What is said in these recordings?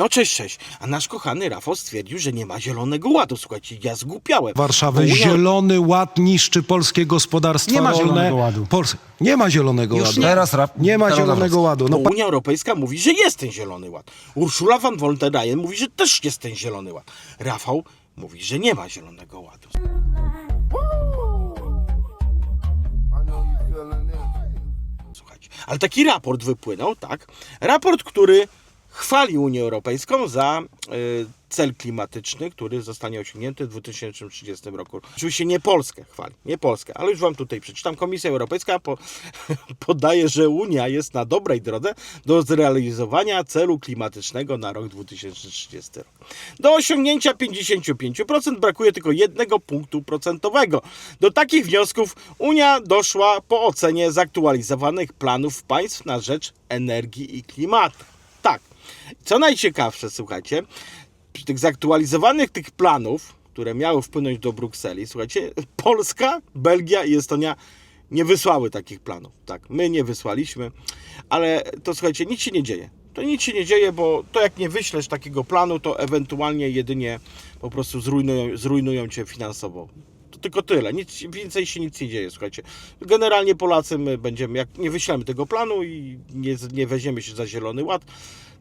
No cześć, cześć. A nasz kochany Rafał stwierdził, że nie ma zielonego ładu. Słuchajcie, ja zgupiałem. Warszawy. Unia- Zielony Ład niszczy polskie gospodarstwa Nie ma rolne. zielonego ładu. Pols- nie ma zielonego Już ładu. nie. Teraz rap- nie ma teraz zielonego ładu. No, Bo Unia Europejska mówi, że jest ten zielony ład. Urszula von der Leyen mówi, że też jest ten zielony ład. Rafał mówi, że nie ma zielonego ładu. Słuchajcie. Ale taki raport wypłynął, tak? Raport, który chwali Unię Europejską za y, cel klimatyczny, który zostanie osiągnięty w 2030 roku. Oczywiście nie Polskę chwali, nie Polskę, ale już Wam tutaj przeczytam. Komisja Europejska po, podaje, że Unia jest na dobrej drodze do zrealizowania celu klimatycznego na rok 2030. Rok. Do osiągnięcia 55% brakuje tylko jednego punktu procentowego. Do takich wniosków Unia doszła po ocenie zaktualizowanych planów państw na rzecz energii i klimatu. Tak. Co najciekawsze, słuchajcie, przy tych zaktualizowanych tych planów, które miały wpłynąć do Brukseli, słuchajcie, Polska, Belgia i Estonia nie wysłały takich planów. Tak, my nie wysłaliśmy, ale to słuchajcie, nic się nie dzieje. To nic się nie dzieje, bo to jak nie wyślesz takiego planu, to ewentualnie jedynie po prostu zrujnują, zrujnują cię finansowo. To tylko tyle, nic, więcej się nic nie dzieje, słuchajcie. Generalnie Polacy my będziemy, jak nie wyślemy tego planu i nie, nie weźmiemy się za Zielony Ład,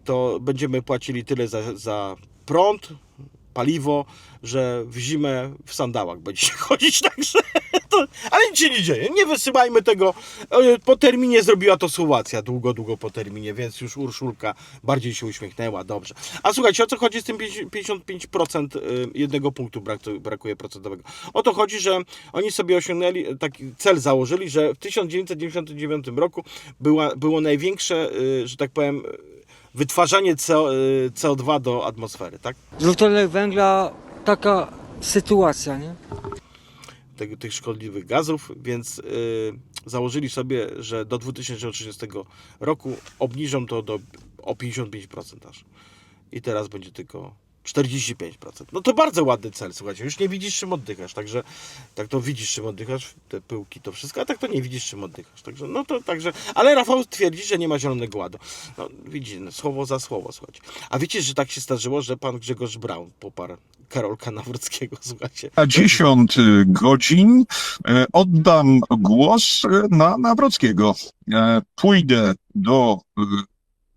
to będziemy płacili tyle za, za prąd, paliwo, że w zimę w sandałach będziecie chodzić, także to, ale nic się nie dzieje, nie wysyłajmy tego, po terminie zrobiła to Słowacja, długo, długo po terminie, więc już Urszulka bardziej się uśmiechnęła, dobrze. A słuchajcie, o co chodzi z tym 55% y, jednego punktu brak- brakuje procentowego? O to chodzi, że oni sobie osiągnęli, e, taki cel założyli, że w 1999 roku była, było największe, y, że tak powiem, wytwarzanie CO, y, CO2 do atmosfery, tak? Dwutlenek węgla, taka sytuacja, nie? Tego, tych szkodliwych gazów, więc y, założyli sobie, że do 2030 roku obniżą to do, o 55% aż. I teraz będzie tylko 45%. No to bardzo ładny cel, słuchajcie. Już nie widzisz czym oddychasz, także tak to widzisz czym oddychasz, te pyłki, to wszystko, a tak to nie widzisz czym oddychasz. Także, no to także, ale Rafał twierdzi, że nie ma zielonego ładu. No widzicie, no, słowo za słowo, słuchajcie. A wiecie, że tak się zdarzyło, że pan Grzegorz Braun poparł Karolka Nawrockiego, słuchajcie. Na 10 godzin e, oddam głos e, na Nawrockiego. E, Pójdę do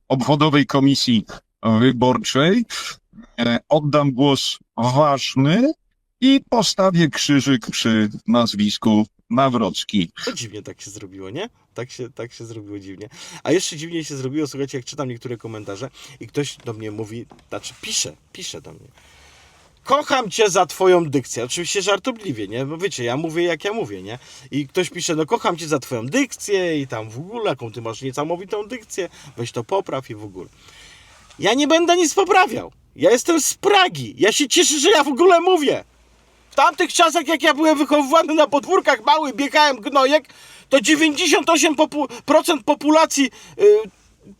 obwodowej komisji wyborczej, oddam głos ważny i postawię krzyżyk przy nazwisku Nawrocki. To dziwnie tak się zrobiło, nie? Tak się, tak się zrobiło dziwnie. A jeszcze dziwniej się zrobiło, słuchajcie, jak czytam niektóre komentarze i ktoś do mnie mówi, znaczy pisze, pisze do mnie. Kocham cię za twoją dykcję. Oczywiście żartobliwie, nie? Bo wiecie, ja mówię jak ja mówię, nie? I ktoś pisze, no kocham cię za twoją dykcję i tam w ogóle, jaką ty masz niesamowitą dykcję, weź to popraw i w ogóle. Ja nie będę nic poprawiał. Ja jestem z Pragi. Ja się cieszę, że ja w ogóle mówię. W tamtych czasach, jak ja byłem wychowywany na podwórkach mały, biegałem gnojek, to 98% popu- procent populacji y,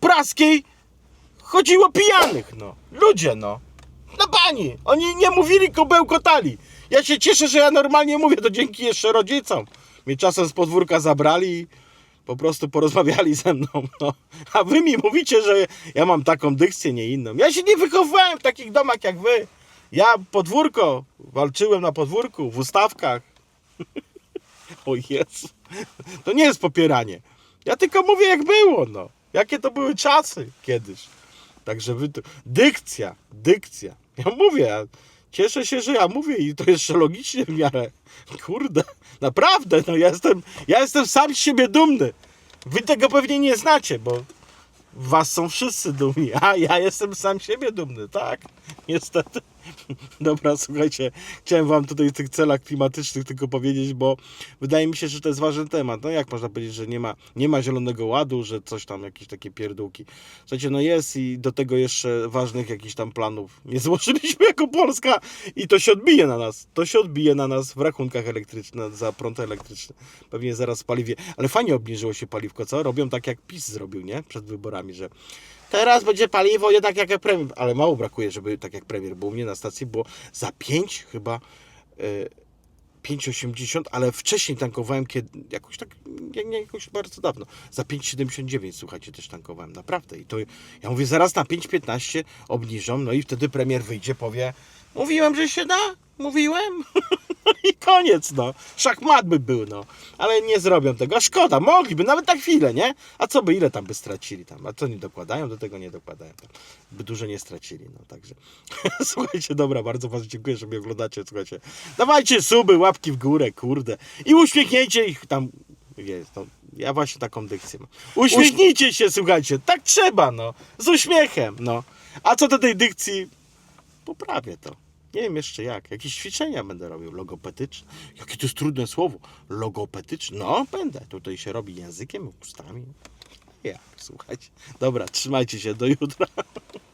praskiej chodziło pijanych, no. Ludzie, no. No pani, oni nie mówili, tylko bełkotali. Ja się cieszę, że ja normalnie mówię, to dzięki jeszcze rodzicom. Mnie czasem z podwórka zabrali po prostu porozmawiali ze mną, no. A wy mi mówicie, że ja mam taką dykcję, nie inną. Ja się nie wychowywałem w takich domach jak wy. Ja podwórko, walczyłem na podwórku, w ustawkach. O Jezu. To nie jest popieranie. Ja tylko mówię jak było, no. Jakie to były czasy kiedyś. Także wy. Dykcja, dykcja. Ja mówię, cieszę się, że ja mówię i to jeszcze logicznie w miarę. Kurde, naprawdę, no ja jestem, ja jestem sam z siebie dumny. Wy tego pewnie nie znacie, bo was są wszyscy dumni, a ja jestem sam siebie dumny, tak? Niestety. Dobra, słuchajcie, chciałem wam tutaj w tych celach klimatycznych tylko powiedzieć, bo wydaje mi się, że to jest ważny temat. No jak można powiedzieć, że nie ma, nie ma zielonego ładu, że coś tam, jakieś takie pierdółki. Słuchajcie, no jest i do tego jeszcze ważnych jakichś tam planów nie złożyliśmy jako Polska i to się odbije na nas. To się odbije na nas w rachunkach elektrycznych, za prąd elektryczny. Pewnie zaraz w paliwie. Ale fajnie obniżyło się paliwko, co? Robią tak jak PiS zrobił, nie? Przed wyborami, że teraz będzie paliwo jednak jak premier. Ale mało brakuje, żeby tak jak premier, bo u mnie na stacji było za 5 chyba y, 5,80, ale wcześniej tankowałem kiedy, jakoś tak, nie, nie jakoś bardzo dawno, za 5,79 słuchajcie, też tankowałem, naprawdę. I to ja mówię, zaraz na 5,15 obniżą, no i wtedy premier wyjdzie, powie, mówiłem, że się da, mówiłem. I koniec, no. Szachmat by był, no. Ale nie zrobią tego. A szkoda, mogliby, nawet na chwilę, nie? A co by, ile tam by stracili tam? A co nie dokładają? Do tego nie dokładają. Tam. By dużo nie stracili, no także. Słuchajcie, dobra, bardzo Was dziękuję, że mnie oglądacie, słuchajcie. Dawajcie suby, łapki w górę, kurde. I uśmiechnięcie ich tam. Ja właśnie taką dykcję mam. Uśmiechnijcie się, słuchajcie. Tak trzeba, no. Z uśmiechem, no. A co do tej dykcji, poprawię to. Nie wiem jeszcze jak. Jakieś ćwiczenia będę robił logopedyczne. Jakie to jest trudne słowo. Logopedyczne. No, będę. Tutaj się robi językiem, ustami. Jak, słuchajcie. Dobra, trzymajcie się do jutra.